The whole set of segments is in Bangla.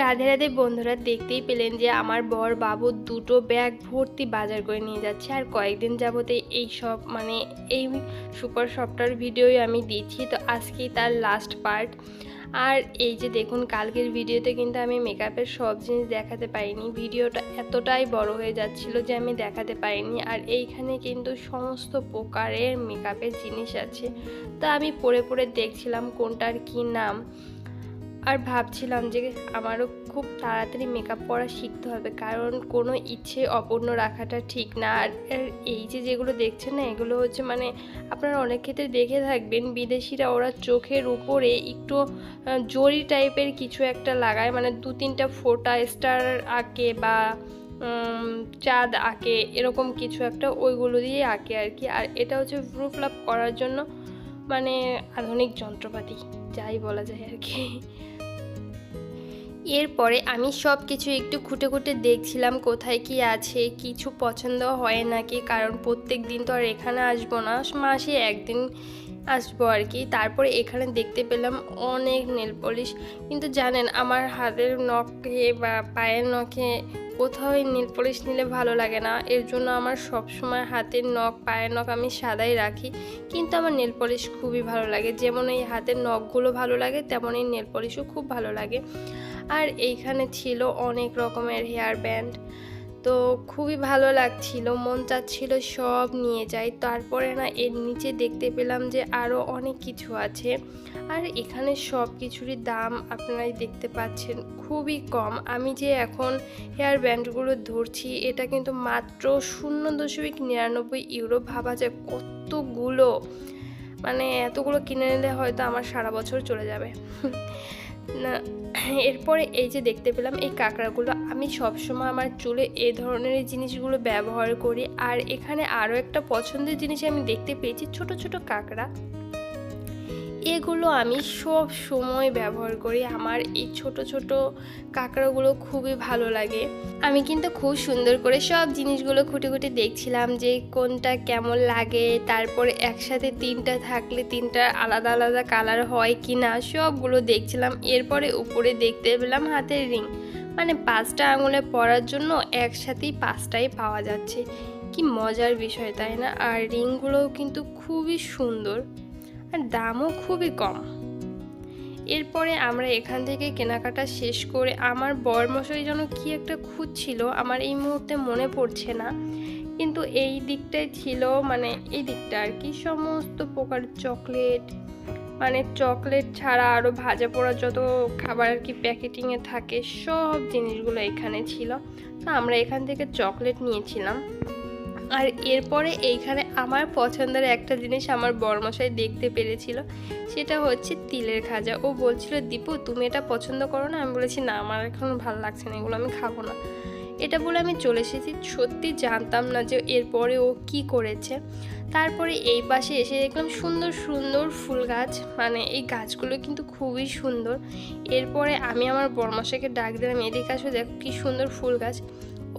রাধে রাধে বন্ধুরা, দেখতেই পেলেন যে আমার বর বাবু দুটো ব্যাগ ভর্তি বাজার করে নিয়ে যাচ্ছে। আর কয়েকদিন যাবতে এই সব মানে এই সুপার শপটার ভিডিওই আমি দিচ্ছি। তো আজকেই তার লাস্ট পার্ট আর এই যে দেখুন, কালকের ভিডিওতে কিন্তু আমি মেকআপের সব জিনিস দেখাতে পারিনি। ভিডিওটা এতটাই বড় হয়ে যাচ্ছিল যে আমি দেখাতে পারিনি। আর এইখানে কিন্তু সমস্ত প্রকারের মেকআপের জিনিস আছে। তা আমি পড়ে পড়ে দেখছিলাম কোনটার কি নাম। আর ভাবছিলাম যে আমারও খুব তাড়াতাড়ি মেকআপ করা শিখতে হবে, কারণ কোনো ইচ্ছে অপূর্ণ রাখাটা ঠিক না। আর এই যে যেগুলো দেখছেন না, এগুলো হচ্ছে মানে আপনারা অনেক ক্ষেত্রে দেখে থাকবেন, বিদেশিরা ওরা চোখের উপরে একটু জরি টাইপের কিছু একটা লাগায় মানে দু তিনটা ফোটা স্টার আঁকে বা চাঁদ আঁকে, এরকম কিছু একটা ওইগুলো দিয়ে আঁকে আর কি। আর এটা হচ্ছে প্রুফ লাভ করার জন্য মানে আধুনিক যন্ত্রপাতি, যাই বলা যায় আর কি। এরপরে আমি সব কিছু একটু খুঁটে খুঁটে দেখছিলাম কোথায় কি আছে, কিছু পছন্দ হয় নাকি? কারণ প্রত্যেক দিন তো আর এখানে আসব না, মাসে একদিন আসব আর কি। তারপরে এখানে দেখতে পেলাম অনেক নেল পলিশ। কিন্তু জানেন, আমার হাতের নখে বা পায়ের নখে কোথাও নেল পলিশ নিলে ভালো লাগে না। এর জন্য আমার সব সময় হাতের নখ, পায়ের নখ আমি সাদাই রাখি। কিন্তু আমার নেল পলিশ খুবই ভালো লাগে। যেমন এই হাতের নখগুলো ভালো লাগে, তেমন এই নেল পলিশও খুব ভালো লাগে। আর এইখানে ছিল অনেক রকমের হেয়ার ব্যান্ড। তো খুবই ভালো লাগছিল, মন চাচ্ছিল সব নিয়ে যাই। তারপরে না এর নিচে দেখতে পেলাম যে আরও অনেক কিছু আছে। আর এখানে সব কিছুরই দাম আপনারাই দেখতে পাচ্ছেন, খুবই কম। আমি যে এখন হেয়ার ব্যান্ডগুলো ধরছি, এটা কিন্তু মাত্র শূন্য দশমিক নিরানব্বই ইউরো। ভাবা যায় কতগুলো? মানে এতগুলো কিনে নিলে হয়তো আমার সারা বছর চলে যাবে। না, এরপরে এই যে দেখতে পেলাম এই কাঁকড়াগুলো, আমি সবসময় আমার চুলে এ ধরনের জিনিসগুলো ব্যবহার করি। আর এখানে আরও একটা পছন্দের জিনিস আমি দেখতে পেয়েছি, ছোট ছোট কাঁকড়া। এগুলো আমি সব সময় ব্যবহার করি। আমার এই ছোট ছোট কাঁকড়াগুলো খুবই ভালো লাগে। আমি কিন্তু খুব সুন্দর করে সব জিনিসগুলো খুঁটে খুঁটে দেখছিলাম যে কোনটা কেমন লাগে, তারপরে একসাথে তিনটা থাকলে তিনটা আলাদা আলাদা কালার হয় কি না সবগুলো দেখছিলাম। এরপরে উপরে দেখতে পেলাম হাতের রিং। মানে পাঁচটা আঙুলে পরার জন্য একসাথেই পাঁচটাই পাওয়া যাচ্ছে। কি মজার বিষয়, তাই না? আর রিংগুলোও কিন্তু খুবই সুন্দর। আর দামও খুবই কম। এরপরে আমরা এখান থেকে কেনাকাটা শেষ করে আমার বরমশাই যেন কি একটা খুঁজছিল, আমার এই মুহূর্তে মনে পড়ছে না। কিন্তু এই দিকটাই ছিল মানে এই দিকটা আর কি, সমস্ত প্রকার চকলেট মানে চকলেট ছাড়া আরও ভাজা পোড়া যত খাবার আর কি প্যাকেটিংয়ে থাকে, সব জিনিসগুলো এখানে ছিল। তো আমরা এখান থেকে চকলেট নিয়েছিলাম। আর এরপরে এইখানে আমার পছন্দের একটা জিনিস আমার বরমশাই দেখতে পেরেছিল, সেটা হচ্ছে তিলের খাজা। ও বলছিল, দীপু, তুমি এটা পছন্দ করো না? আমি বলেছি, না, আমার এখন ভালো লাগছে না, এগুলো আমি খাব না। এটা বলে আমি চলে এসেছি। সত্যি জানতাম না যে এরপরে ও কি করেছে। তারপরে এই পাশে এসে দেখলাম সুন্দর সুন্দর ফুল গাছ। মানে এই গাছগুলো কিন্তু খুবই সুন্দর। এরপরে আমি আমার বরমশাইকে ডাক দিলাম, এদিকে আসো, দেখো কি সুন্দর ফুল গাছ।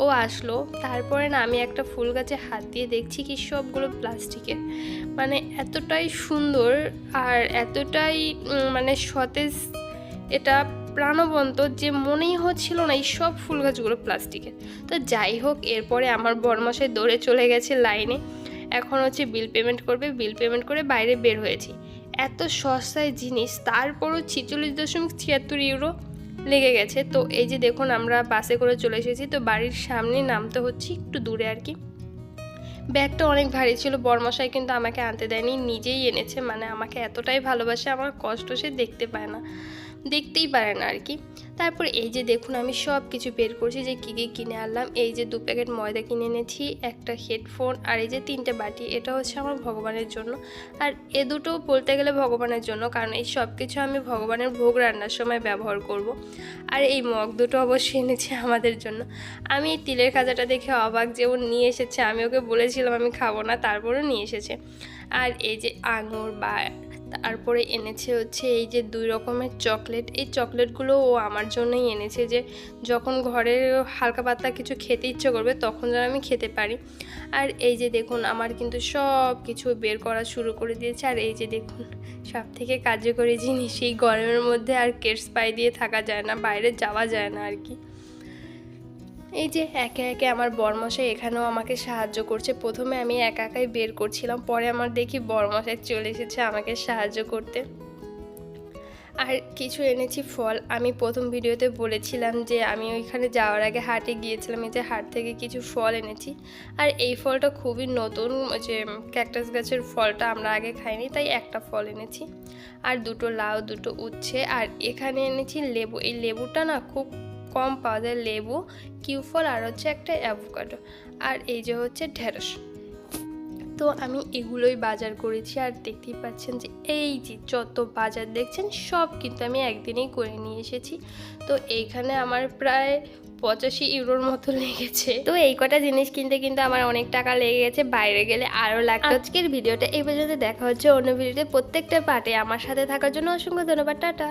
ও আসলো। তারপরে না আমি একটা ফুল গাছে হাত দিয়ে দেখছি কি সবগুলো প্লাস্টিকের মানে এতটাই সুন্দর আর এতটাই মানে সতেজ, এটা প্রাণবন্ত যে মনেই হচ্ছিল না এই সব ফুল গাছগুলো প্লাস্টিকের তো যাই হোক, এরপরে আমার বরমাসে দৌড়ে চলে গেছে লাইনে। এখন হচ্ছে বিল পেমেন্ট করবে, বিল পেমেন্ট করে বাইরে বের হয়েছি। এত সস্তায় জিনিস, তারপরও ছিচল্লিশ দশমিক ছিয়াত্তর ইউরো লেগে গেছে। তো এই যে দেখুন, আমরা বাসে করে চলে এসেছি। তো বাড়ির সামনে নামতে হচ্ছে একটু দূরে আর কি। ব্যাগটা অনেক ভারী ছিল, বরমশাই কিন্তু আমাকে আনতে দেয়নি, নিজেই এনেছে। মানে আমাকে এতটাই ভালোবাসে, আমার কষ্ট সে দেখতে পায় না। দেখতেই পারে না আর কি। তারপর এই যে দেখুন, আমি সব কিছু বের করছি যে কী কী কিনে আনলাম। এই যে দু প্যাকেট ময়দা কিনে এনেছি, একটা হেডফোন আর এই যে তিনটে বাটি। এটা হচ্ছে আমার ভগবানের জন্য। আর এ দুটো বলতে গেলে ভগবানের জন্য, কারণ এই সব কিছু আমি ভগবানের ভোগ রান্নার সময় ব্যবহার করব। আর এই মগ দুটো অবশ্যই এনেছি আমাদের জন্য। আমি এই তিলের খাজাটা দেখে অবাক যে ও নিয়ে এসেছে। আমি ওকে বলেছিলাম, আমি খাব না, তারপরও নিয়ে এসেছে। আর এই যে আঙুর বা তারপরে এনেছে হচ্ছে এই যে দুই রকমের চকলেট। এই চকলেটগুলো ও আমার জন্যই এনেছে যে যখন ঘরে হালকা পাতলা কিছু খেতে ইচ্ছে করবে তখন যেন আমি খেতে পারি। আর এই যে দেখুন, আমার কিন্তু সব কিছু বের করা শুরু করে দিয়েছে। আর এই যে দেখুন সব থেকে কার্যকরী জিনিস এই গরমের মধ্যে আর কেটস পাই দিয়ে থাকা যায় না, বাইরে যাওয়া যায় না আর কি। এই যে একে একে আমার বরমশাই এখানেও আমাকে সাহায্য করছে। প্রথমে আমি একা একাই বের করছিলাম, পরে আমার দেখি বরমশাই চলে এসেছে আমাকে সাহায্য করতে। আর কিছু এনেছি ফল। আমি প্রথম ভিডিওতে বলেছিলাম যে আমি ওইখানে যাওয়ার আগে হাটে গিয়েছিলাম, এই যে হাট থেকে কিছু ফল এনেছি। আর এই ফলটা খুবই নতুন যে ক্যাকটাস গাছের ফলটা আমরা আগে খাইনি, তাই একটা ফল এনেছি। আর দুটো লাউ, দুটো উচ্ছে, আর এখানে এনেছি লেবু। এই লেবুটা না খুব কম পাওয়া যায় লেবু কিউফল আর হচ্ছে একটা অ্যাভোকাডো। আর এই যে হচ্ছে ঢেঁড়স। তো আমি এগুলোই বাজার করেছি আর দেখতেই পাচ্ছেন যে এই যে যত বাজার দেখছেন সব কিন্তু আমি একদিনেই করে নিয়ে এসেছি। তো এইখানে আমার প্রায় পঁচাশি ইউরোর মতো লেগেছে। তো এই কটা জিনিস কিনতে কিন্তু আমার অনেক টাকা লেগে গেছে, বাইরে গেলে আরও লাগতো। আজকের ভিডিওটা এই পর্যন্ত, দেখা হচ্ছে অন্য ভিডিওতে প্রত্যেকটা পার্টে আমার সাথে থাকার জন্য অসংখ্য ধন্যবাদ, টাটা।